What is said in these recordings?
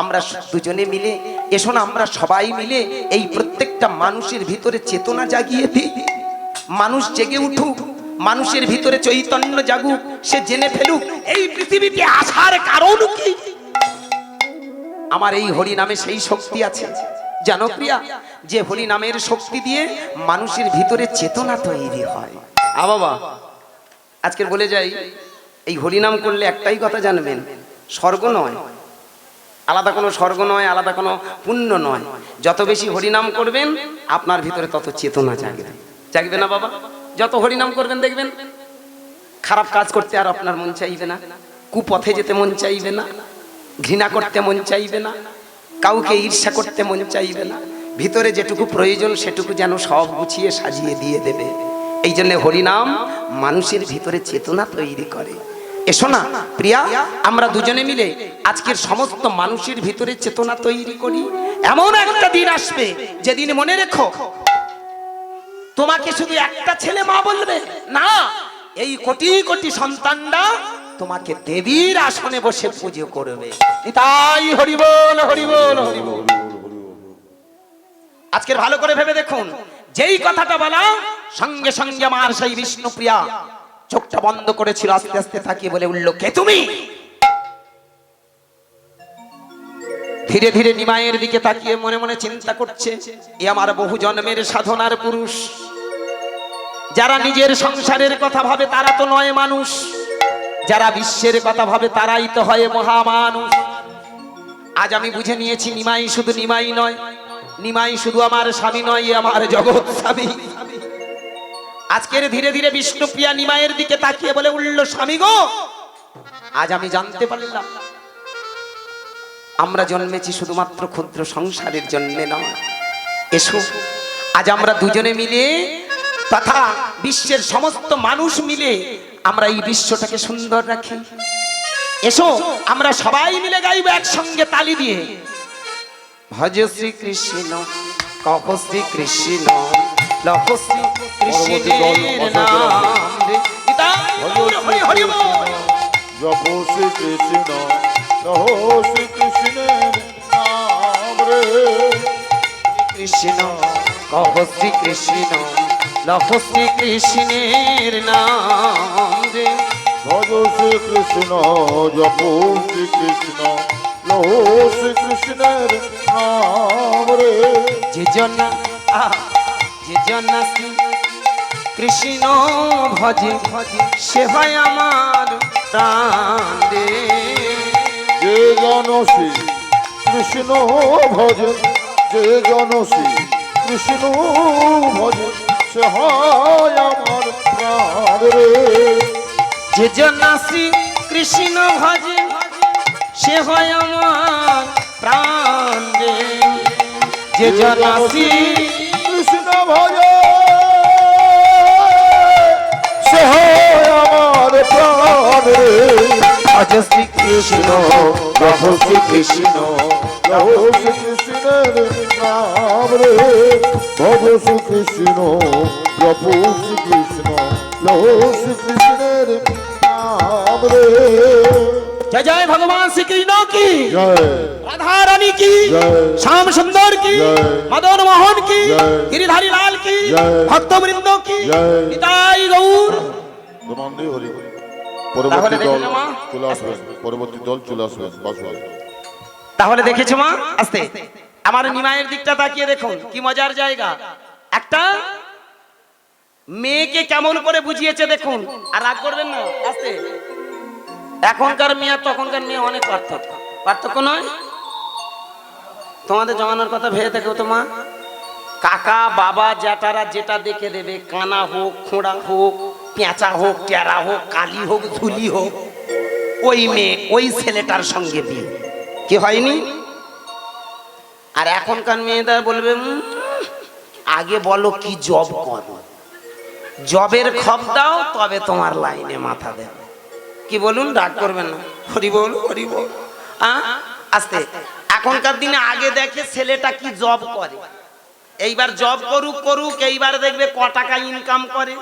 আমরা দুজনে মিলে এসো না আমরা সবাই মিলে এই প্রত্যেকটা মানুষের ভিতরে চেতনা জাগিয়ে দিই। মানুষ জেগে উঠুক মানুষের ভিতরে চৈতন্য জাগুক সে জেনে ফেলুক এই পৃথিবীতে আসার কারণ কি? আমার এই হরি নামে সেই শক্তি আছে। জানো প্রিয়া যে হরি নামের শক্তি দিয়ে মানুষের ভিতরে চেতনা তৈরি হয়। আ বাবা। আজকের বলে যাই এই হরিনাম করলে একটাই কথা জানবেন স্বর্গ নয় আলাদা কোনো স্বর্গ নয়, আলাদা কোনো পুণ্য নয়। যত বেশি হরিনাম করবেন, আপনার ভিতরে তত চেতনা জাগবে। জাগবে না বাবা? যত হরিনাম করবেন, দেখবেন খারাপ কাজ করতে আর আপনার মন চাইবে না, কুপথে যেতে মন চাইবে না, ঘৃণা করতে মন চাইবে না, কাউকে ঈর্ষা করতে মন চাইবে না। ভিতরে যেটুকু প্রয়োজন, সেটুকু যেন সব গুছিয়ে সাজিয়ে দিয়ে দেবে। এই জন্য হরিনাম মানুষের ভিতরে চেতনা তৈরি করে। এসো না প্রিয়া, আমরা দুজনে মিলে আজকের সমস্ত মানুষের ভিতরে চেতনা তৈরি করি। এমন একটা দিন আসবে, যেদিন মনে রেখো, তোমাকে শুধু একটা ছেলে মা বলবে, না, এই কোটি কোটি সন্তানরা তোমাকে দেবীর আসনে বসে পুজো করবে। তাই হরিবল হরিবল হরিবল। আজকের ভালো করে ভেবে দেখুন, যেই কথাটা বলা, সঙ্গে সঙ্গে আমার সেই বিষ্ণুপ্রিয়া চোখটা বন্ধ করেছিল আস্তে আস্তে তাকিয়ে বলে উঠল, কে তুমি? ধীরে ধীরে নিমায়ের দিকে তাকিয়ে মনে মনে চিন্তা করছে, এ আমার বহু জন্মের সাধনার পুরুষ। যারা নিজের সংসারের কথা ভাবে তারা তো নয় মানুষ। যারা বিশ্বের কথা ভাবে তারাই তো হয় মহামানুষ। আজ আমি বুঝে নিয়েছি, নিমাই শুধু নিমাই নয়, নিমাই শুধু আমার স্বামী নয় আমার জগৎ স্বামী। আজকের ধীরে ধীরে বিষ্ণুপ্রিয়া নিমায়ের দিকে তাকিয়ে বলে উঠল স্বামী গো, আজ আমি জানতে পারলাম। আমরা জন্মেছি শুধুমাত্র ক্ষুদ্র সংসারের জন্য নয়। এসো, আজ আমরা দুজনে মিলে তথা বিশ্বের সমস্ত মানুষ মিলে আমরা এই বিশ্বটাকে সুন্দর রাখি। এসো, আমরা সবাই মিলে গাইব একসঙ্গে তালি দিয়ে। ভজ শ্রী কৃষ্ণ কহ শ্রী কৃষ্ণ শ্রী কৃষ্ণের নাম হরি হরি। জপ শ্রী কৃষ্ণ লহ শ্রী কৃষ্ণের নাম রে। কৃষ্ণ কহ শ্রী কৃষ্ণ লহ শ্রী কৃষ্ণের নাম রে ভজ শ্রী কৃষ্ণ জপ শ্রী কৃষ্ণ লহ শ্রী কৃষ্ণের নাম রে। যে জন আহ, যে জন কৃষ্ণ ভজে ভজে সে হয় আমার প্রাণ রে। যে জন কৃষ্ণ ভজে যে জন কৃষ্ণ ভজে সে হয় আমার প্রাণ রে। যে জন কৃষ্ণ ভজে সে হয় আমার প্রাণ রে। যে জন শ্রী কৃষ্ণ ভজ। সে হয় আমার প্রাণ রে। ভজ শ্রী কৃষ্ণ, প্রভু শ্রী কৃষ্ণ, প্রভু শ্রী কৃষ্ণের নাম রে। প্রভু শ্রী কৃষ্ণ, প্রভু শ্রী কৃষ্ণ, প্রভু শ্রী কৃষ্ণের নাম রে। জয় জয় ভগবান শ্রীকৃষ্ণ কি? জয়। রাধা রানী কি? জয়। শ্যাম সুন্দর কি? জয়। মদন মোহন কি? জয়। গিরিধারী লাল কি? জয়। ভক্তবৃন্দ কি? জয়। নিতাই গৌর। তোমান্দি হরি তাহলে পরবর্তী দল। চলে আসবেন পরবর্তী দল চলে আসবেন বাসুয়াল তাহলে দেখেছ মা? আস্তে। আমার নিমায়ের দিকটা তাকিয়ে দেখুন। কি মজার জায়গা। একটা মেয়েকে কেমন করে বুঝিয়েছে দেখুন। আর রাগ করবেন না। আস্তে। এখনকার মেয়ে তখনকার মেয়ে অনেক পার্থক্য। পার্থক্য নয়? তোমাদের জমানোর কথা ভেবে দেখো তো মা। কাকা বাবা জ্যাঠারা যেটা দেখে দেবে কানা হোক খোঁড়া হোক পেঁচা হোক টেরা হোক কালি হোক ঝুলি হোক ওই মেয়ে ওই ছেলেটার সঙ্গে বিয়ে। কি হয়নি? আর এখনকার মেয়েরা বলবে "উম, আগে বলো কি জব করো। জবের খপ দাও তবে তোমার লাইনে মাথা দেবে। কি বলুন? রাগ করবেন না। হরি বল হরি বল। আস্তে। এখনকার দিনে আগে দেখে ছেলেটা কি জব করে। এইবার জব করুক করুক এইবার দেখবে ক টাকা ইনকাম করে।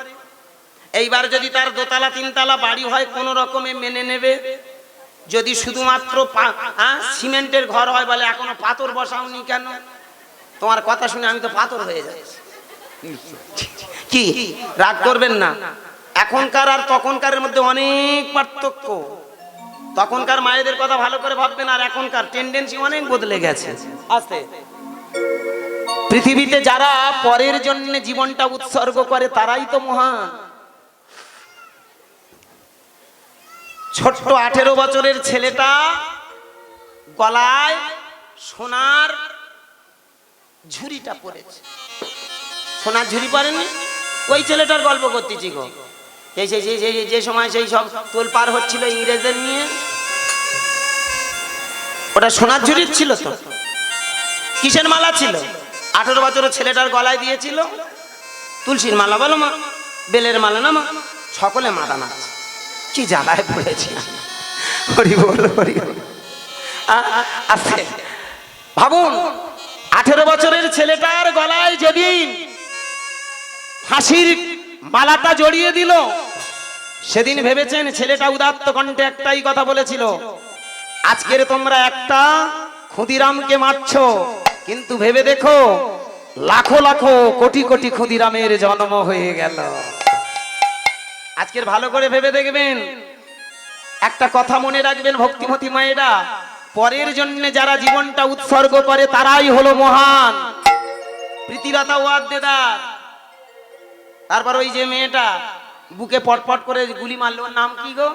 এইবার যদি তার দোতলা তিনতলা বাড়ি হয় কোনো রকমে মেনে নেবে। যদি শুধুমাত্র সিমেন্টের ঘর হয় বলে এখনও পাথর বসাওনি কেন? তোমার কথা শুনে আমি তো পাথর হয়ে যাচ্ছি। কি? রাগ করবেন না? এখনকার আর তখনকারের মধ্যে অনেক পার্থক্য। তখনকার মায়েদের কথা ভালো করে ভাববেন, আর এখনকার টেন্ডেন্সি অনেক বদলে গেছে। আস্তে পৃথিবীতে যারা পরের জন্য জীবনটা উৎসর্গ করে, তারাই তো মহান। ছোট্ট আঠেরো বছরের ছেলেটা গলায় সোনার ঝুড়িটা পড়েছে সোনার ঝুড়ি পড়েনি ওই ছেলেটার গল্প করতেছি গো। যে সময় সেই সব তোল পার হচ্ছিল ইংরেজদের নিয়ে, ওটা সোনার ঝুড়ির ছিল তো। কিসের মালা ছিল? আঠেরো বছরের ছেলেটার গলায় দিয়েছিল। তুলসীর মালা বলো মা, বেলের মালা না মা, সকলে মাথা নাচ কি জ্বালায় পড়েছি হরি বল হরি বল। আ- আ- আস্তে। ভাবুন, আঠেরো বছরের ছেলেটার গলায় যেদিন ফাঁসির মালাটা জড়িয়ে দিল সেদিন ভেবেছেন ছেলেটা উদাত্ত কণ্ঠে একটাই কথা বলেছিল, আজকের তোমরা একটা ক্ষুদিরামকে মারছ। কিন্তু ভেবে দেখো, লাখো লাখো কোটি কোটি ক্ষুদিরামের জন্ম হয়ে গেল। আজকের ভালো করে ভেবে দেখবেন, একটা কথা মনে রাখবেন ভক্তিমতী মায়েরা, পরের জন্য যারা জীবনটা উৎসর্গ করে তারাই হলো মহান। প্রীতিলতা ওয়াদ্দেদার তারপর ওই যে মেয়েটা বুকে পটপট করে গুলি মারলো নাম কি গো?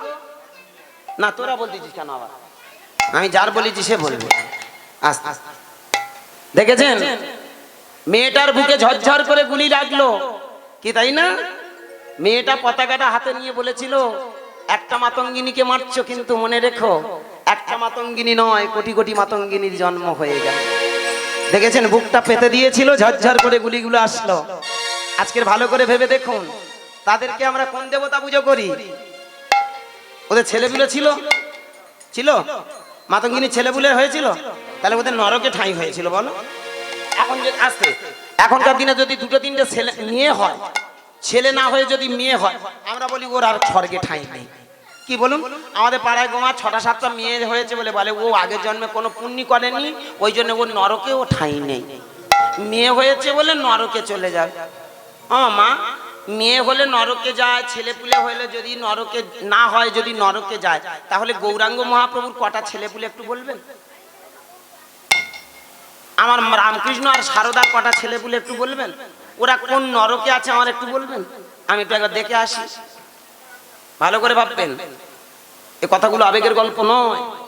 না, তোরা বলতেছিস কেন আবার? আমি যার বলেছি সে বলবে। আস্তে। দেখেছেন? মেয়েটার বুকে ঝরঝর করে গুলি লাগল। কি তাই না? মেয়েটা পতাকাটা হাতে নিয়ে বলেছিল, একটা মাতঙ্গিনীকে মারছো কিন্তু মনে রেখো, একটা মাতঙ্গিনী নয়, কোটি কোটি মাতঙ্গিনীর জন্ম হয়ে গেল। দেখেছেন? বুকটা পেতে দিয়েছিল, ঝরঝর করে গুলিগুলো আসলো। আজকের ভালো করে ভেবে দেখুন তাদেরকে আমরা কোন দেবতা পুজো করি? ওদের ছেলেগুলো ছিল? ছিল? মাতঙ্গিনী ছেলেপুলে হয়েছিল? তাহলে ওদের নরকে ঠাঁই হয়েছিল, বলো। এখন যে আসতে, এখনকার দিনে যদি দুটো তিনটে ছেলে, মেয়ে হয়, ছেলে না হয়ে যদি মেয়ে হয়, আমরা বলি ওর আর স্বর্গে ঠাঁই নেই। কি বলুন? আমাদের পাড়ায় গোমা ছটা সাতটা মেয়ে হয়েছে বলে বলে, ও আগের জন্মে কোনো পুণ্যি করেনি, ওই জন্য ওর নরকে ও ঠাঁই নেই। মেয়ে হয়েছে বলে নরকে চলে যাবে ও মা মেয়ে হলে নরকে যায়, ছেলে পুলে হলে যদি নরকে না হয়, যদি নরকে যায়, তাহলে গৌরাঙ্গ মহাপ্রভুর কটা ছেলে পুলে একটু বলবেন? আমার রামকৃষ্ণ আর সারদার কটা ছেলে পুলে একটু বলবেন? ওরা কোন নরকে আছে আমার একটু বলবেন? আমি একটু একবার দেখে আসি। ভালো করে ভাববেন। এ কথাগুলো আবেগের গল্প নয়।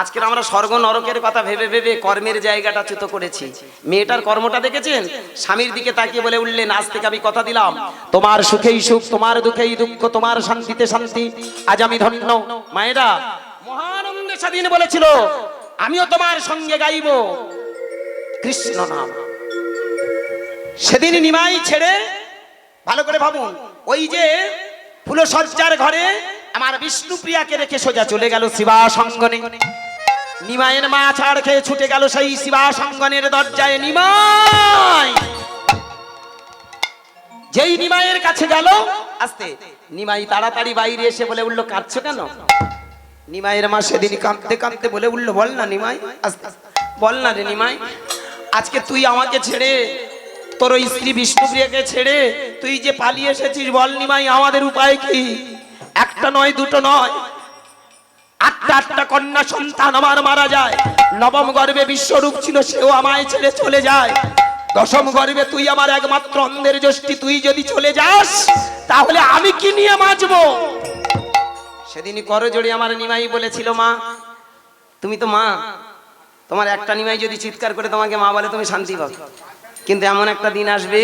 আজকের আমরা স্বর্গ নরকের কথা ভেবে ভেবে কর্মের জায়গাটা চ্যুত করেছি। মেয়েটার কর্মটা দেখেছেন? স্বামীর দিকে তাকিয়ে বলে উঠলেন, আজ থেকে আমি কথা দিলাম। তোমার সুখেই সুখ, তোমার দুঃখেই দুঃখ, তোমার শান্তিতে শান্তি। আজ আমি ধন্য। মায়েরা মহানন্দে স্বাধীন বলেছিল, আমিও তোমার সঙ্গে গাইব। কৃষ্ণ নাম। সেদিন নিমাই ছেড়ে, ভালো করে ভাবুন, ওই যে ফুলসজ্জার ঘরে আমার বিষ্ণুপ্রিয়াকে রেখে সোজা চলে গেল শিবা সঙ্গনে নিমায়ের মা ছাড় খেয়ে ছুটে গেল সেই শিবা সঙ্গনের দরজায়। নিমাই! যেই নিমাইয়ের কাছে গেল আস্তে নিমাই তাড়াতাড়ি বাইরে এসে বলে উঠল কাঁদছো কেন? নিমাইয়ের মা সেদিন কাঁদতে কাঁদতে বলে উঠল বল না নিমাই আস্তে, বল না রে নিমাই আজকে তুই আমাকে ছেড়ে তোর ওই স্ত্রী বিষ্ণুপ্রিয়াকে ছেড়ে তুই যে পালিয়ে এসেছিস বল নিমাই আমাদের উপায় কি? একটা নয় দুটো নয়। আটটা আটটা কন্যা সন্তান আমার মারা যায়। নবম গর্ভে বিশ্বরূপ ছিল, সেও আমায় ছেড়ে চলে যায়। দশম গর্ভে তুই আমার একমাত্র অন্ধের যষ্টি তুই যদি চলে যাস, তাহলে আমি কি নিয়ে বাঁচবো? সেদিনই করজোড়ে আমার নিমাই বলেছিল, মা, তুমি তো মা, তোমার একটা নিমাই যদি চিৎকার করে তোমাকে মা বলে, তুমি শান্তি পাবে। কিন্তু এমন একটা দিন আসবে,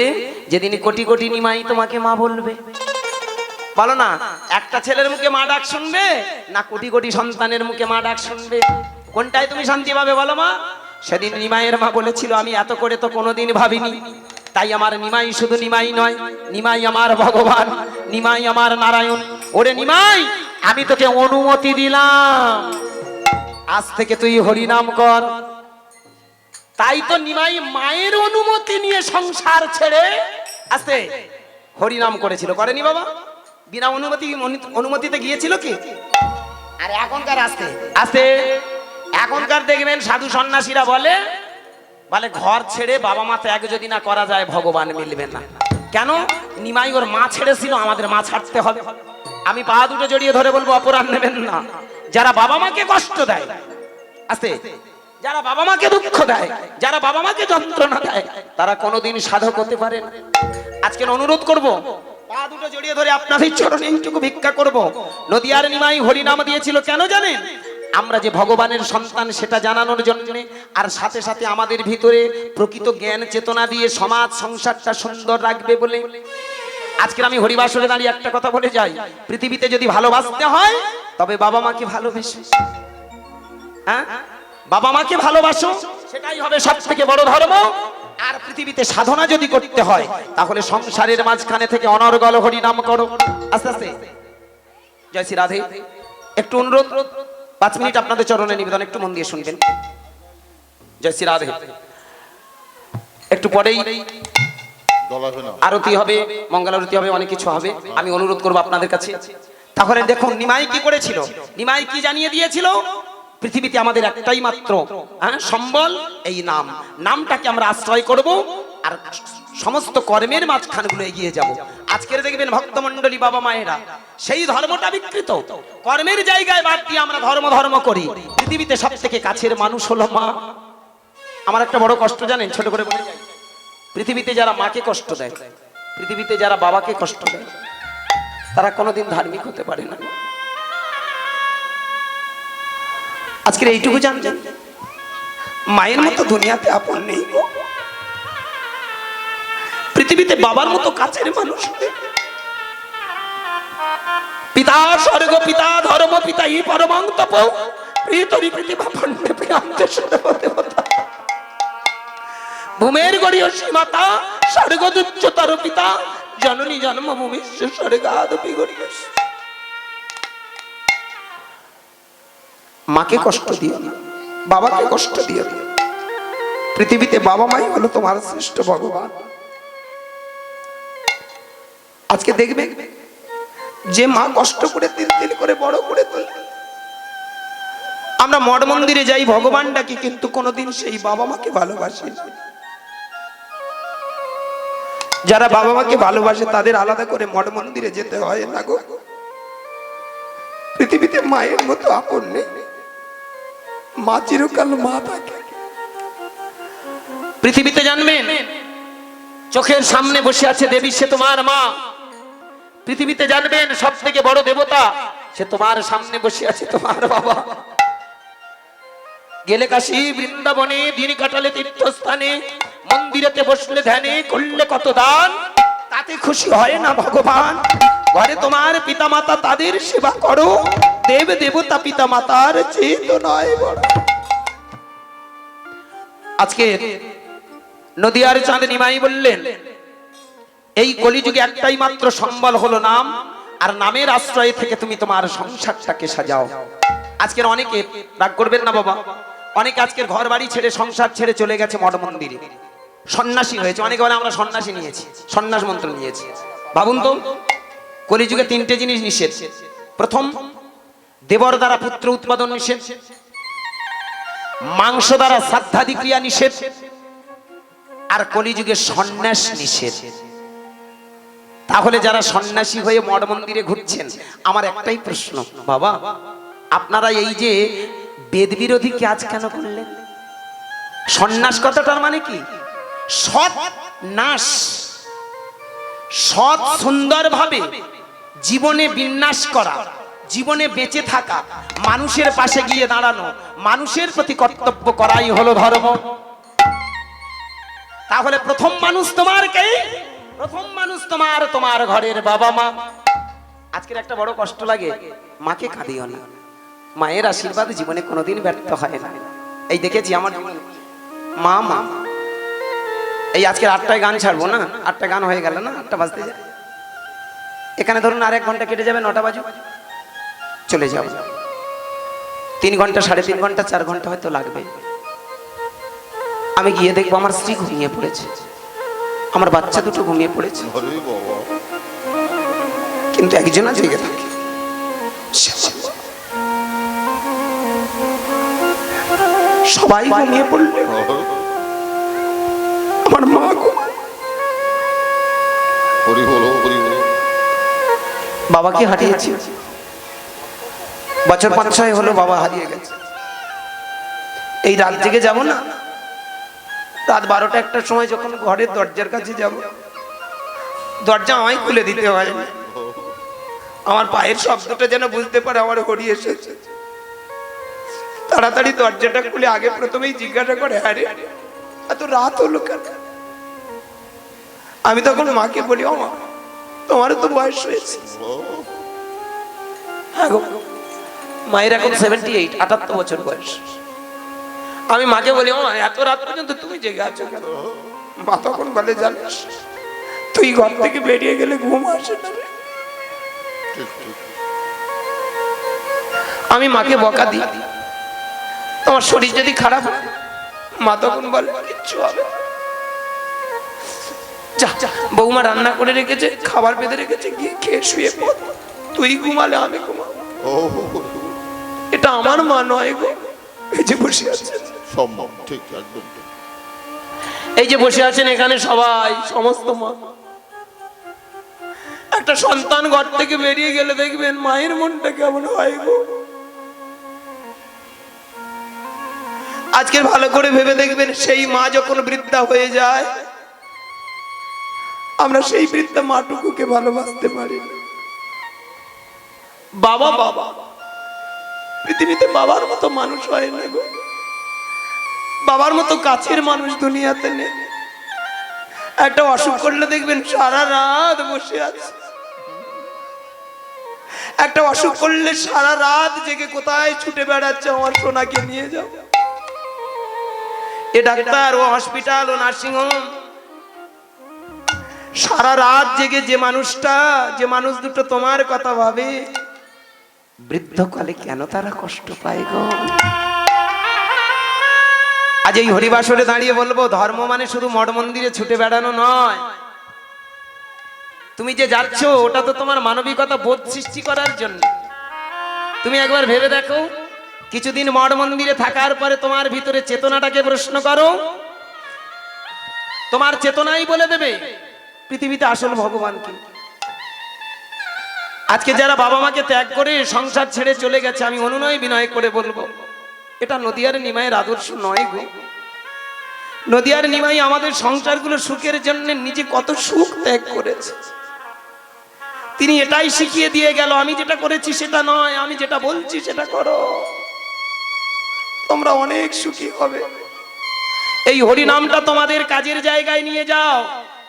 যেদিন কোটি কোটি নিমাই তোমাকে মা বলবে। বলো না, একটা ছেলের মুখে মা ডাক শুনবে না কোটি কোটি সন্তানের মুখে মা ডাক শুনবে? কোনটায় তুমি শান্তি পাবে বলো মা? সেদিন নিমাইয়ের মা বলেছিল, আমি এত করে তো কোনোদিন ভাবিনি। তাই আমার নিমাই শুধু নিমাই নয়, নিমাই আমার ভগবান, নিমাই আমার নারায়ণ। ওরে নিমাই, আমি তোকে অনুমতি দিলাম। আজ থেকে তুই হরিনাম কর। তাই তো নিমাই মায়ের অনুমতি নিয়ে সংসার ছেড়ে আস্তে হরিনাম করেছিল। করেনি বাবা? বিনা অনুমতি অনুমতিতে গিয়েছিল কি? আর এখনকার আসতে। আসতে। এখনকার দেখবেন সাধু সন্ন্যাসীরা বলে বলে ঘর ছেড়ে বাবা মা ত্যাগ যদি না করা যায় ভগবান মিলবে না। কেন? নিমাই ওর মা ছেড়েছিল আমাদের মা ছাড়তে হবে। আমি পা দুটো জড়িয়ে ধরে বলব অপরাধ নেবেন না। যারা বাবা মাকে কষ্ট দেয় আস্তে। যারা বাবা মাকে দুঃখ দেয় যারা বাবা মাকে যন্ত্রণা দেয় তারা কোনোদিন সাধক হতে পারে না। আজকের অনুরোধ করব পা দুটো জড়িয়ে ধরে আপনাদের চরণে এইটুকু ভিক্ষা করব। নদিয়ার নিমাই হরিনাম দিয়েছিল, কেন জানেন? আমরা যে ভগবানের সন্তান, সেটা জানানোর জন্য। আর সাথে সাথে আমাদের ভিতরে প্রকৃত জ্ঞান চেতনা দিয়ে সমাজ সংসারটা সুন্দর রাখবে বলে। আজকের আমি হরিবাসরে দাঁড়িয়ে একটা কথা বলে যাই। পৃথিবীতে যদি ভালোবাসতে হয়, তবে বাবা মাকে ভালোবেসে। হ্যাঁ? বাবা মাকে ভালোবাসো, সেটাই হবে সব থেকে বড় ধর্ম। আর পৃথিবীতে সাধনা যদি করতে হয়, তাহলে সংসারের মাঝখানে থেকে অনর্গল হরি নাম করো। আস্তে আস্তে। জয় শ্রী রাধে। একটু অনুরোধ, পাঁচ মিনিট আপনাদের চরণে নিবেদন, একটু মন দিয়ে শুনবেন। জয় শ্রী রাধে। একটু পরেই আরতি হবে, মঙ্গল আরতি হবে, অনেক কিছু হবে। আমি অনুরোধ করব আপনাদের কাছে। তাহলে দেখুন, নিমাই কি করেছিল? নিমাই কি জানিয়ে দিয়েছিল? পৃথিবীতে আমাদের একটাই মাত্র হ্যাঁ সম্বল, এই নাম। নামটাকে আমরা আশ্রয় করব আর সমস্ত কর্মের মাঝখানগুলো এগিয়ে যাব। আজকের দেখবেন ভক্তমণ্ডলী বাবা মায়েরা, সেই ধর্মটা বিকৃত। কর্মের জায়গায় বাদ দিয়ে আমরা ধর্ম ধর্ম করি। পৃথিবীতে সব থেকে কাছের মানুষ হলো মা। আমার একটা বড় কষ্ট জানেন, ছোট করে বলে পৃথিবীতে যারা মাকে কষ্ট দেয়, পৃথিবীতে যারা বাবাকে কষ্ট দেয়, তারা কোনোদিন ধার্মিক হতে পারে না। আজকের এইটুকু জানলেন মায়ের মতো দুনিয়াতে আপন নেই পৃথিবীতে বাবার মতো কাছের মানুষ পিতা স্বর্গ, পিতা ধর্ম, পিতা ই পরমাং তপ প্রিয়তরি পৃথিবী পণ্ডে প্রিয়ান্তে দেবতা। ভূমের গড়ীয় সীমাতা, স্বর্গদুচ্চতর পিতা, জননী জন্মভূমি স্বর্গাদপি গড়ীয় মাকে কষ্ট দিও না, বাবাকে কষ্ট দিও না। পৃথিবীতে বাবা মাই হলো তোমার শ্রেষ্ঠ ভগবান। আজকে দেখবে যে মা কষ্ট করে তিল তিল করে বড় করে তোলে। আমরা মঠ মন্দিরে যাই, ভগবান ডাকি, কিন্তু কোনোদিন সেই বাবা মাকে ভালোবাসি। যারা বাবা মাকে ভালোবাসে, তাদের আলাদা করে মঠ মন্দিরে যেতে হয় না গো। পৃথিবীতে মায়ের মতো আপন নেই। পৃথিবীতে জানবেন, চোখের সামনে বসে আছে দেবী, সে তোমার মা। পৃথিবীতে জানবেন সব থেকে বড় দেবতা, সে তোমার সামনে বসে আছে তোমার বাবা। গেলে কাশি, বৃন্দাবনে দিন কাটালে তীর্থস্থানে, মন্দিরেতে বসলে ধ্যানে করলে কত দান, তাতে খুশি হয় না ভগবান। ঘরে তোমার পিতা মাতা তাদের সেবা করো। দেব দেবতা পিতা মাতার চেত নয় বড়। আজকে নদিয়ার চাঁদ নিমাই বললেন, এই কলিযুগে একটাই মাত্র সম্বল হলো নাম, আর নামের আশ্রয় থেকে তুমি তোমার সংসারটাকে সাজাও। আজকের অনেকে রাগ করবেন না বাবা, অনেকে আজকের ঘর বাড়ি ছেড়ে সংসার ছেড়ে চলে গেছে মঠ মন্দিরে। সন্ন্যাসী হয়েছে, অনেকে বলে আমরা সন্ন্যাসী নিয়েছি, সন্ন্যাস মন্ত্র নিয়েছি। ভাবুন তো, কলিযুগে তিনটে জিনিস নিষেধ। প্রথম দেবর দ্বারা পুত্র উৎপাদন নিষেধ, মাংস দ্বারা শ্রাদ্ধাদি ক্রিয়া নিষেধ, আর কলিযুগে সন্ন্যাস নিষেধ। তাহলে যারা সন্ন্যাসী হয়ে মঠ মন্দিরে ঘুরছেন, আমার একটাই প্রশ্ন, বাবা, আপনারা এই যে বেদ বিরোধী কাজ কেন করলেন? সন্ন্যাস কথাটার মানে কি? সৎ নাশ, সৎ সুন্দরভাবে জীবনে বিন্যাস করা। জীবনে বেঁচে থাকা, মানুষের পাশে গিয়ে দাঁড়ানো, মানুষের প্রতি কর্তব্য করাই হলো ধর্ম। তাহলে প্রথম মানুষ তোমার কে? প্রথম মানুষ তোমার তোমার ঘরের বাবা মা। আজকের একটা বড় কষ্ট লাগে, মাকে কাঁদিও না। মায়ের আশীর্বাদ জীবনে কোনোদিন ব্যর্থ হয় না। এই দেখেছি আমার মা মা। এই আজকের আটটায় গান ছাড়বো না? আটটা গান হয়ে গেল না? আটটা বাজতে এখানে ধরুন আর এক ঘণ্টা কেটে যাবে, নটা বাজে চলে যাব। তিন ঘণ্টা সাড়ে তিন ঘণ্টা চার ঘণ্টা হয়তো লাগবে। আমি গিয়ে দেখব আমার স্ত্রী ঘুমিয়ে পড়েছে। আমার বাচ্চা দুটো ঘুমিয়ে পড়েছে। কিন্তু একজন জেগে থাকে। সবাই ঘুমিয়ে পড়ল। আমার মা বাবাকে হারিয়েছি। বছর পাঁচ ছয় হলো বাবা হারিয়ে গেছে। এই রাত জেগে যাব না? রাত বারোটা একটার সময় যখন ঘরের দরজার কাছে যাব, দরজা আমায় খুলে দিতে হয় আমার পায়ের শব্দটা যেন বুঝতে পারে আমার হরি এসেছে। তাড়াতাড়ি দরজাটা খুলে আগে প্রথমেই জিজ্ঞাসা করে, আরে, এত রাত হলো কেন? আমি তখন মাকে বলি ও মা তোমারও তো বয়স হয়েছে। হ্যাঁ। মায়ের এখন সেভেন্টি এইট আটাত্তর বছর বয়স। আমি মাকে বলি মা, এত রাত পর্যন্ত তুমি জেগে আছো মা তখন বলে, জানিস, তুই ঘর থেকে বেরিয়ে গেলে ঘুম আসে আমি মাকে বকা দিই। তোমার শরীর যদি খারাপ হয়, মা তখন বলে, কিচ্ছু হবে যা বৌমা রান্না করে রেখেছে, খাবার পেতে রেখেছে, গিয়ে খেয়ে শুয়ে পড়। তুই ঘুমালে আমি ঘুমাবো। ও এটা আমার মা নয় গো। এই যে বসে আছে সম্ভব ঠিক একদম এই যে বসে আছেন এখানে সবাই সমস্ত মা। একটা সন্তান ঘর থেকে বেরিয়ে গেলে দেখবেন মায়ের মনটা কেমন হয় গো। আজকের ভালো করে ভেবে দেখবেন সেই মা যখন বৃদ্ধা হয়ে যায় আমরা সেই বৃদ্ধা মাটুকুকে ভালোবাসতে পারি বাবা বাবা। পৃথিবীতে বাবার মতো মানুষ হয় না গো। বাবার মতো কাছের মানুষ দুনিয়াতে নেই। একটা অসুখ করলে দেখবেন সারা রাত বসে আছে। একটা অসুখ করলে সারা রাত জেগে কোথায় ছুটে বেড়াচ্ছে আমার সোনাকে নিয়ে যাও। এ ডাক্তার, ও হসপিটাল ও নার্সিং হোম সারা রাত জেগে যে মানুষটা, যে মানুষ দুটো তোমার কথা ভাবে বৃদ্ধকালে কেন তারা কষ্ট পায় গো? আজ এই হরিবাসরে দাঁড়িয়ে বলব, ধর্ম মানে শুধু মঠ মন্দিরে ছুটে বেড়ানো নয়। তুমি যে যাচ্ছ, ওটা তো তোমার মানবিকতা বোধ সৃষ্টি করার জন্য। তুমি একবার ভেবে দেখো, কিছুদিন মঠ মন্দিরে থাকার পরে তোমার ভিতরে চেতনাটাকে প্রশ্ন করো। তোমার চেতনাই বলে দেবে, পৃথিবীতে আসল ভগবান কি? আজকে যারা বাবা মাকে ত্যাগ করে সংসার ছেড়ে চলে গেছে, আমি অনুনয় বিনয় করে বলব, এটা নদিয়ার নিমাইয়ের আদর্শ নয় গো। নদিয়ার নিমাই আমাদের সংসারগুলো সুখের জন্য নিজে কত সুখ ত্যাগ করেছে। তিনি এটাই শিখিয়ে দিয়ে গেল, আমি যেটা করেছি সেটা নয়, আমি যেটা বলছি সেটা করো। তোমরা অনেক সুখী হবে। এই হরিনামটা তোমাদের কাজের জায়গায় নিয়ে যাও।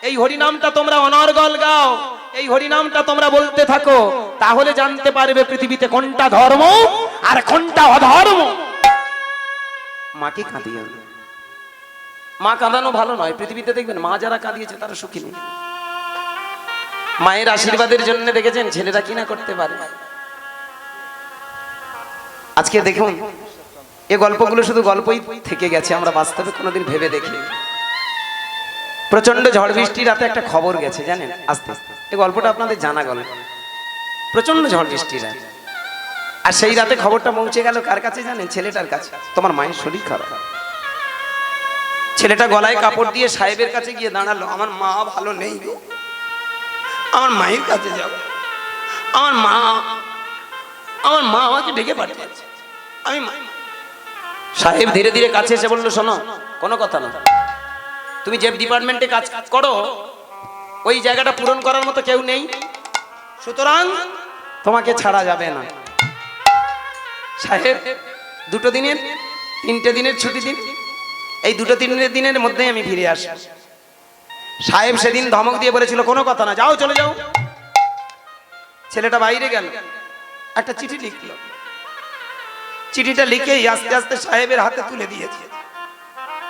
এই হরিনামটা তোমরা অনর্গল গাও। এই হরিনামটা তোমরা বলতে থাকো। তাহলে জানতে পারবে পৃথিবীতে কোনটা ধর্ম আর কোনটা অধর্ম। মাকে কাঁদিয়ে মা কাঁদানো ভালো নয়। পৃথিবীতে দেখবেন মা যারা কাঁদিয়েছে তারা সুখী নেই। মায়ের আশীর্বাদের জন্য দেখেছেন ছেলেরা কিনা করতে পারে। আজকে দেখুন এ গল্পগুলো শুধু গল্পই থেকে গেছে, আমরা বাস্তবে কোনোদিন ভেবে দেখি প্রচণ্ড ঝড় বৃষ্টি রাতে একটা খবর গেছে, জানেন? আস্তে আস্তে। এই গল্পটা আপনাদের জানা গেল প্রচণ্ড ঝড় বৃষ্টি রাত। আর সেই রাতে খবরটা পৌঁছে গেল কার কাছে, জানেন? ছেলেটার কাছে। তোমার মায়ের শরীর খারাপ। ছেলেটা গলায় কাপড় দিয়ে সাহেবের কাছে গিয়ে দাঁড়াল। আমার মা ভালো নেই। আমার মায়ের কাছে যাও। আমার মা আমার মা আমাকে ডেকে পাঠিয়েছে। আমি মা সাহেব ধীরে ধীরে কাছে এসে বলল, শোনো, কোনো কথা না। তুমি যে ডিপার্টমেন্টে কাজ করো, ওই জায়গাটা পূরণ করার মতো কেউ নেই। সুতরাং তোমাকে ছাড়া যাবে না। সাহেব, দুটো দিনের, তিনটে দিনের ছুটি দিন। এই দুটো তিনটে দিনের মধ্যেই আমি ফিরে আসি। সাহেব সেদিন ধমক দিয়ে বলেছিল, কোনো কথা না, যাও, চলে যাও। ছেলেটা বাইরে গেল। একটা চিঠি লিখলো। চিঠিটা লিখেই আস্তে আস্তে সাহেবের হাতে তুলে দিয়েছে।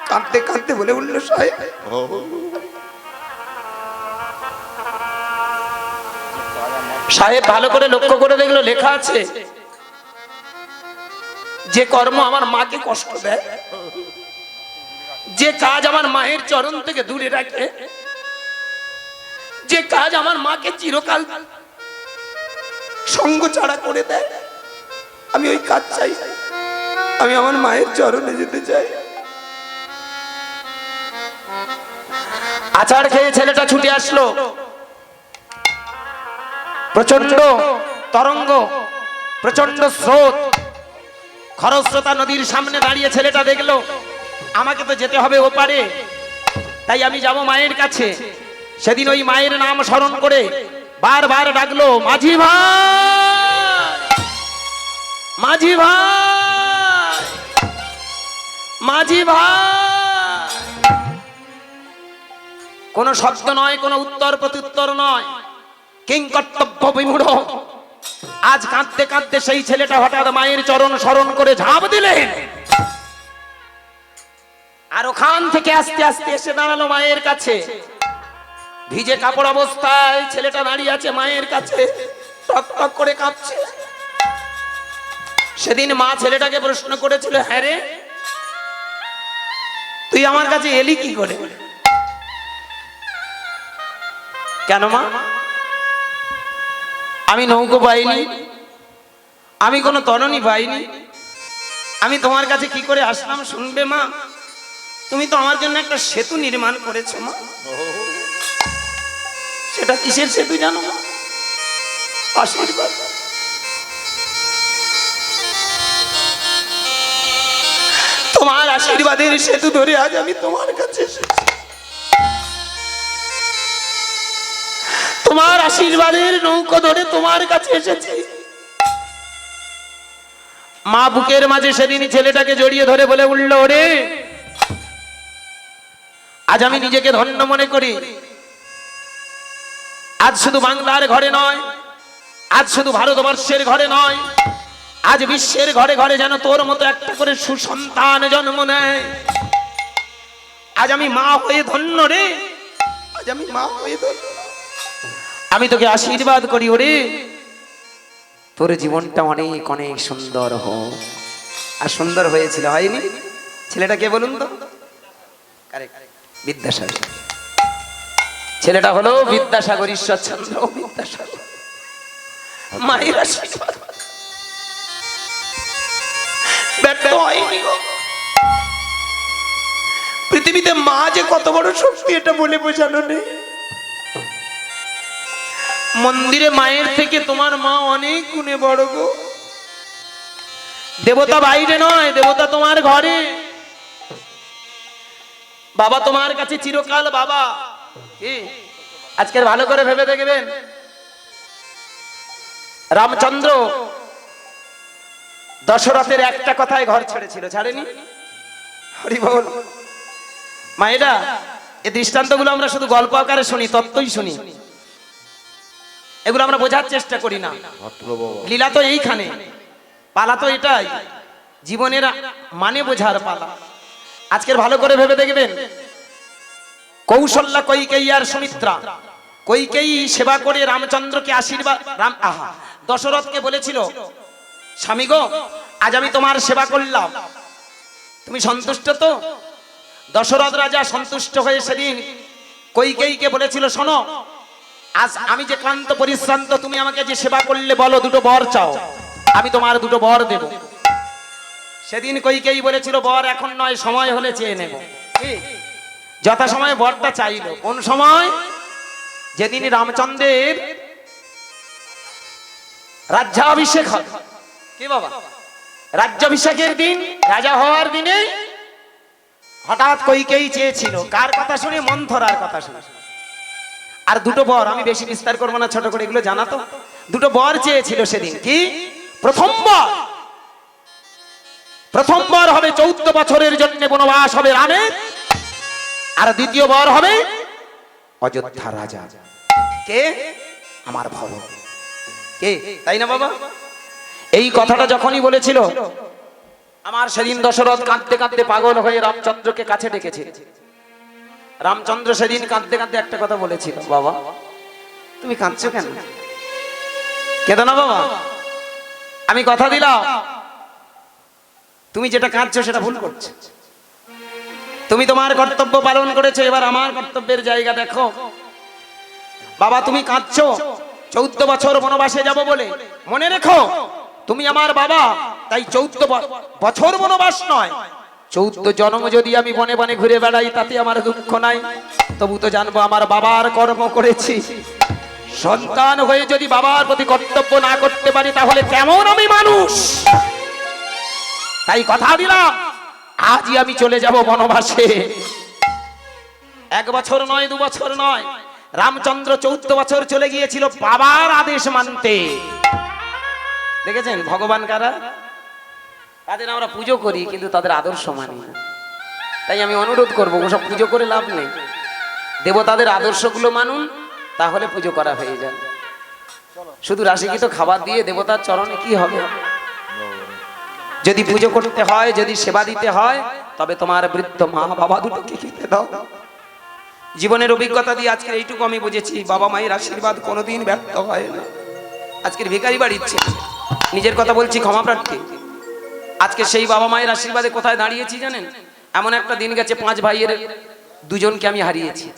কাঁদতে কাঁদতে বলে উঠল, সাহেব সাহেব ভালো করে লক্ষ্য করে দেখল, লেখা আছে, যে কর্ম আমার মাকে কষ্ট দেয়, যে কাজ আমার মায়ের চরণ থেকে দূরে রাখে, যে কাজ আমার মাকে চিরকাল সঙ্গ ছাড়া করে দেয় আমি ওই কাজ চাই। আমি আমার মায়ের চরণে যেতে চাই। আচার খেয়ে ছেলেটা ছুটে আসলো। প্রচণ্ড তরঙ্গ প্রচণ্ড স্রোত। খরস্রোতা নদীর সামনে দাঁড়িয়ে ছেলেটা দেখল, আমাকে তো যেতে হবে ওপারে। তাই আমি যাব মায়ের কাছে। সেদিন ওই মায়ের নাম স্মরণ করে বারবার ডাকলো, মাঝি ভাই! মাঝি ভাই মাঝি ভাই। কোন শব্দ নয়, কোন উত্তর প্রত্যুত্তর নয়। কিং কর্তব্য বিমূঢ়। আজ কাঁদতে কাঁদতে সেই ছেলেটা হঠাৎ মায়ের চরণ স্মরণ করে ঝাঁপ দিলেন। আর ওখান থেকে আস্তে আস্তে এসে দাঁড়াল মায়ের কাছে। ভিজে কাপড় অবস্থায় ছেলেটা দাঁড়িয়ে আছে মায়ের কাছে। টক টক করে কাঁপছে। সেদিন মা ছেলেটাকে প্রশ্ন করেছিল হ্যাঁ রে, তুই আমার কাছে এলি কি করে? কেন মা? আমি নৌকো পাইনি, আমি কোনো তরণী পাইনি। আমি তোমার কাছে কি করে আসলাম শুনবে মা? তুমি তো আমার জন্য একটা সেতু নির্মাণ করেছ মা। সেটা কিসের সেতু জানো মা? আশীর্বাদ। আশীর্বাদের সেতু ধরে আজ আমি তোমার কাছে এসেছি। তোমার আশীর্বাদের নৌকো ধরে তোমার কাছে এসেছি। মা বুকের মাঝে সেদিন ছেলেটাকে জড়িয়ে ধরে বলে উঠল, ওরে, আজ আমি নিজেকে ধন্য মনে করি। আজ শুধু বাংলার ঘরে নয়, আজ শুধু ভারতবর্ষের ঘরে নয় আজ বিশ্বের ঘরে ঘরে যেন তোর মতো একটা করে সুসন্তান জন্ম নেয়। আজ আমি মা হয়ে ধন্য রে। আজ আমি মা হয়ে ধন্য। আমি তোকে আশীর্বাদ করি ওরে। তোর জীবনটা অনেক অনেক সুন্দর হোক। আর সুন্দর হয়েছিল, হয়নি? ছেলেটা কে বলুন তো? বিদ্যাসাগর। ছেলেটা হলো বিদ্যাসাগর ঈশ্বরচন্দ্র বিদ্যাসাগর। মায়ের আশীর্বাদ। ব্যর্থ হয়নি পৃথিবীতে মা যে কত বড় শক্তি এটা বলে বোঝানো নেই। মন্দিরে মায়ের থেকে তোমার মা অনেক গুণে বড় গো। দেবতা বাইরে নয়, দেবতা তোমার ঘরে। বাবা তোমার কাছে চিরকাল বাবা। আজকের ভালো করে ভেবে দেখবেন। রামচন্দ্র দশরথের একটা কথায় ঘর ছেড়েছিল, ছাড়েনি? হরি বল মায়েরা এই দৃষ্টান্তগুলো আমরা শুধু গল্প আকারে শুনি, তত্ত্বই শুনি। এগুলো আমরা বোঝার চেষ্টা করি না। লীলা তো এইখানে। পালা তো এটাই। জীবনের মানে বোঝার পালা। আজকের ভালো করে ভেবে দেখবেন। কৌশল্যা কৈকেয়ী আর সুমিত্রা। কৈকেয়ী সেবা করে রামচন্দ্রকে আশীর্বাদ রাম আহা। দশরথকে বলেছিল স্বামী গো, আজ আমি তোমার সেবা করলাম। তুমি সন্তুষ্ট তো? দশরথ রাজা সন্তুষ্ট হয়ে সেদিন কৈকেয়ীকে বলেছিল, শোনো, আজ আমি যে ক্লান্ত পরিশ্রান্ত, তুমি আমাকে যে সেবা করলে বলো, দুটো বর চাও। আমি তোমার দুটো বর দেব। সেদিন কইকেই বলেছিল, বর এখন নয়, সময় হলে চেয়ে নেব? যথা সময় বরটা চাইল। কোন সময়? যেদিন রামচন্দ্রের রাজ্যাভিষেক হবে কি বাবা? রাজ্যাভিষেকের দিন রাজা হওয়ার দিনে হঠাৎ কইকেই চেয়েছিল? কার কথা শুনে মন্থরার কথা শুনে। আর দুটো বর আমি বেশি বিস্তার করব না ছোট করে এগুলো জানা তো দুটো বর চেয়েছিল সেদিন কি? প্রথম বর। প্রথম বর হবে চৌদ্দ বছরের জন্য বনবাস হবে রামের আর দ্বিতীয় বর হবে অযোধ্যা রাজা। কে? আমার ভব। কে? তাই না বাবা? এই কথাটা যখনই বলেছিল, আমার সেদিন দশরথ কাঁদতে কাঁদতে পাগল হয়ে রামচন্দ্রকে কাছে ডেকেছে। রামচন্দ্র সেদিন কাঁদতে কাঁদতে একটা কথা বলেছিল, বাবা, তুমি কাঁদছো কেন? কেঁদো না, বাবা, আমি কথা দিলাম। তুমি যেটা কাঁদছো সেটা ভুল করছ। তুমি তোমার কর্তব্য পালন করেছ, এবার আমার কর্তব্যের জায়গা দেখো। বাবা, তুমি কাঁদছো, চৌদ্দ বছর বনবাসে যাব বলে মনে রেখো। তুমি আমার বাবা, তাই চৌদ্দ বছর বনবাস নয়। চৌদ্দ জন্ম যদি আমি বনে বনে ঘুরে বেড়াই, তাতে আমার দুঃখ নাই। তবু তো জানব আমার বাবার কর্ম করেছি। সন্তান হয়ে যদি বাবার প্রতি কর্তব্য না করতে পারি, তাহলে কেমন আমি মানুষ? তাই কথা দিলাম, আজই আমি চলে যাব বনবাসে। এক বছর নয়, দু বছর নয়, রামচন্দ্র চৌদ্দ বছর চলে গিয়েছিল বাবার আদেশ মানতে। দেখেছেন ভগবান কারা? তাদের আমরা পুজো করি, কিন্তু তাদের আদর্শ মানি না। তাই আমি অনুরোধ করব, ওসব পুজো করে লাভ নেই। দেবতাদের আদর্শগুলো মানুন, তাহলে পুজো করা হয়ে যায় শুধু রাশিকিত খাবার দিয়ে দেবতার চরণে কি হবে? যদি পুজো করতে হয়, যদি সেবা দিতে হয়, তবে তোমার বৃদ্ধ মা বাবা দুটোকে খেতে দাও। জীবনের অভিজ্ঞতা দিয়ে আজকে এইটুকু আমি বুঝেছি, বাবা মায়ের আশীর্বাদ কোনোদিন ব্যর্থ হয় না। আজকের ভিখারি বাড়ির নিজের কথা বলছি, ক্ষমা প্রার্থী। আজকে সেই বাবা মায়ের আশীর্বাদে কোথায় দাঁড়িয়েছি জানেন? এমন একটা দিন গেছে, পাঁচ ভাইয়ের দুজনকে আমি হারিয়েছি।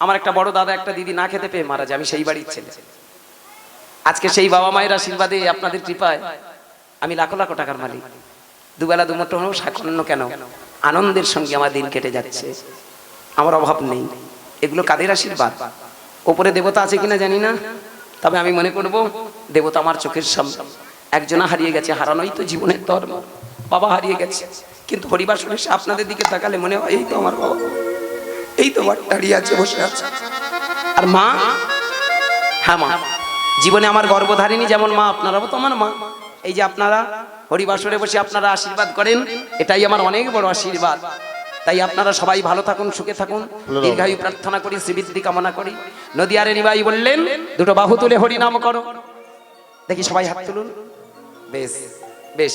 আমার একটা বড় দাদা, একটা দিদি না খেতে পেয়ে মারা যায়, আমি সেই বাড়ির ছেলে। আজকে সেই বাবা মায়ের আশীর্বাদে আপনাদের কৃপায় আমি লাখো লাখো টাকার মালিক। দুবেলা, দুমুঠো সাকন্য কেন? আনন্দের সঙ্গে আমার দিন কেটে যাচ্ছে। আমার অভাব নেই। এগুলো কাদের আশীর্বাদ? ওপরে দেবতা আছে কিনা জানি না। তবে আমি মনে করব দেবতা আমার চোখের সামনে। একজনা হারিয়ে গেছে, হারানোই তো জীবনের ধর্ম। বাবা হারিয়ে গেছে। কিন্তু হরিবাসনে এসে আপনাদের দিকে তাকালে মনে হয়, এই তো আমার বাবা। এই তো দাঁড়িয়ে আছে, বসে আছে। আর মা? হ্যাঁ মা। জীবনে আমার গর্ভধারিণী যেমন মা, আপনারাও তো আমার মা। এই যে আপনারা হরিবাসরে বসে আপনারা আশীর্বাদ করেন, এটাই আমার অনেক বড় আশীর্বাদ। তাই আপনারা সবাই ভালো থাকুন, সুখে থাকুন। দীর্ঘায়ু প্রার্থনা করি, শ্রীবৃদ্ধি কামনা করি। নদিয়ারে নিবাই বললেন, দুটো বাহু তুলে হরিনাম করো। দেখি সবাই হাত তুলুন। বেশ বেশ।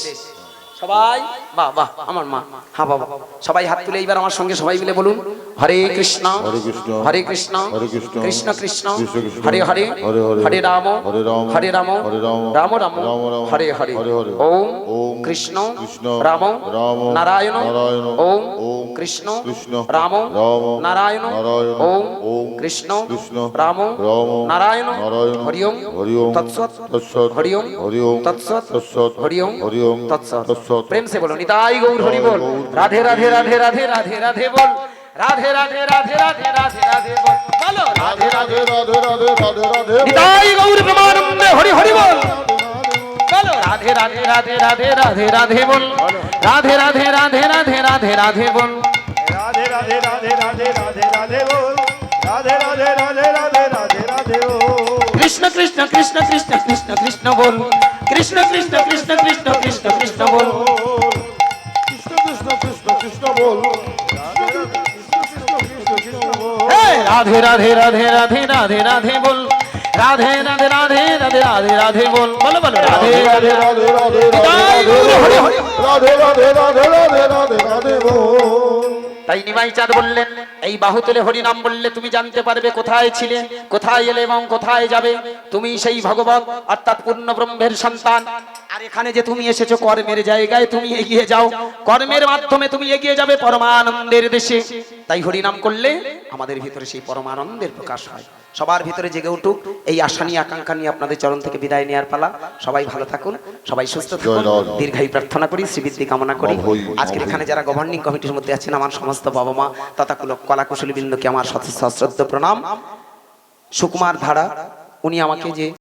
সবাই? বাহ বাহ আমার মা। হ্যাঁ বাবা। সবাই হাত তুলে এইবার আমার সঙ্গে সবাই মিলে বলুন হরে কৃষ্ণ হরে কৃষ্ণ, হরে কৃষ্ণ হরে কৃষ্ণ, কৃষ্ণ হরে হরে হরে হরে, হরে রাম হরে রাম, হরে রাম হরে রাম, রাম রাম রাম রাম, হরে হরে হরে হরে, ওম ওম কৃষ্ণ কৃষ্ণ, রাম রাম, নারায়ণ নারায়ণ, ওম ওম কৃষ্ণ কৃষ্ণ, রাম রাম, নারায়ণ নারায়ণ, ওম ওম কৃষ্ণ কৃষ্ণ, রাম রাম, নারায়ণ নারায়ণ, হরি ওম হরি ওম তৎসৎ তৎসৎ হরি ওম হরি ওম তৎসৎ তৎসৎ হরি ওম হরি ওম তৎসৎ তৎসৎ প্রেম সে বলো নিতাই গৌর হরি বল রাধে রাধে রাধে রাধে রাধে রাধে বল রাধে রাধে রাধে রাধে রাধে রাধে বল বলো রাধে রাধে রাধে রাধে রাধে রাধে নিতাই গৌর প্রমানন্দে হরি হরি বল বলো রাধে রাধে রাধে রাধে রাধে রাধে বল রাধে রাধে রাধে রাধে রাধে রাধে বল রাধে রাধে রাধে রাধে রাধে রাধে বল রাধে রাধে রাধে রাধে রাধে রাধে ও কৃষ্ণ কৃষ্ণ কৃষ্ণ কৃষ্ণ কৃষ্ণ কৃষ্ণ বল কৃষ্ণ কৃষ্ণ কৃষ্ণ কৃষ্ণ কৃষ্ণ কৃষ্ণ বল কৃষ্ণ কৃষ্ণ কৃষ্ণ কৃষ্ণ বল রাধে রাধে রাধে রাধে রাধে রাধে বল রাধে রাধে রাধে রাধে রাধে রাধে বল বলো বলো রাধে রাধে রাধে রাধে রাধে রাধে রাধে রাধে রাধে রাধে বল তাই নিমাই চাঁদ বললেন, এই বাহুতলে হরিনাম বললে তুমি জানতে পারবে কোথায় ছিলে, কোথায় এলে এবং কোথায় যাবে। তুমি সেই ভগবত, অর্থাৎ পূর্ণ ব্রহ্মের সন্তান। আর এখানে যে তুমি এসেছ কর্মের জায়গায়, তুমি এগিয়ে যাও। কর্মের মাধ্যমে তুমি এগিয়ে যাবে পরমানন্দের দেশে। তাই হরিনাম করলে আমাদের ভিতরে সেই পরমানন্দের প্রকাশ হয়। সবার ভিতরে জেগে উঠুক। এই আশা নিয়ে আকাঙ্ক্ষা নিয়ে আপনাদের চরণ থেকে বিদায় নেওয়ার পালা। সবাই ভালো থাকুন সবাই সুস্থ থাকুন দীর্ঘায়ু প্রার্থনা করি শ্রীবৃদ্ধি কামনা করি। আজকের এখানে যারা গভর্নিং কমিটির মধ্যে আছেন আমার সমস্ত বাবা মা তথা কুলক কলাকুশলী বৃন্দকে আমার সশ্রদ্ধ প্রণাম। সুকুমার ধারা উনি আমাকে যে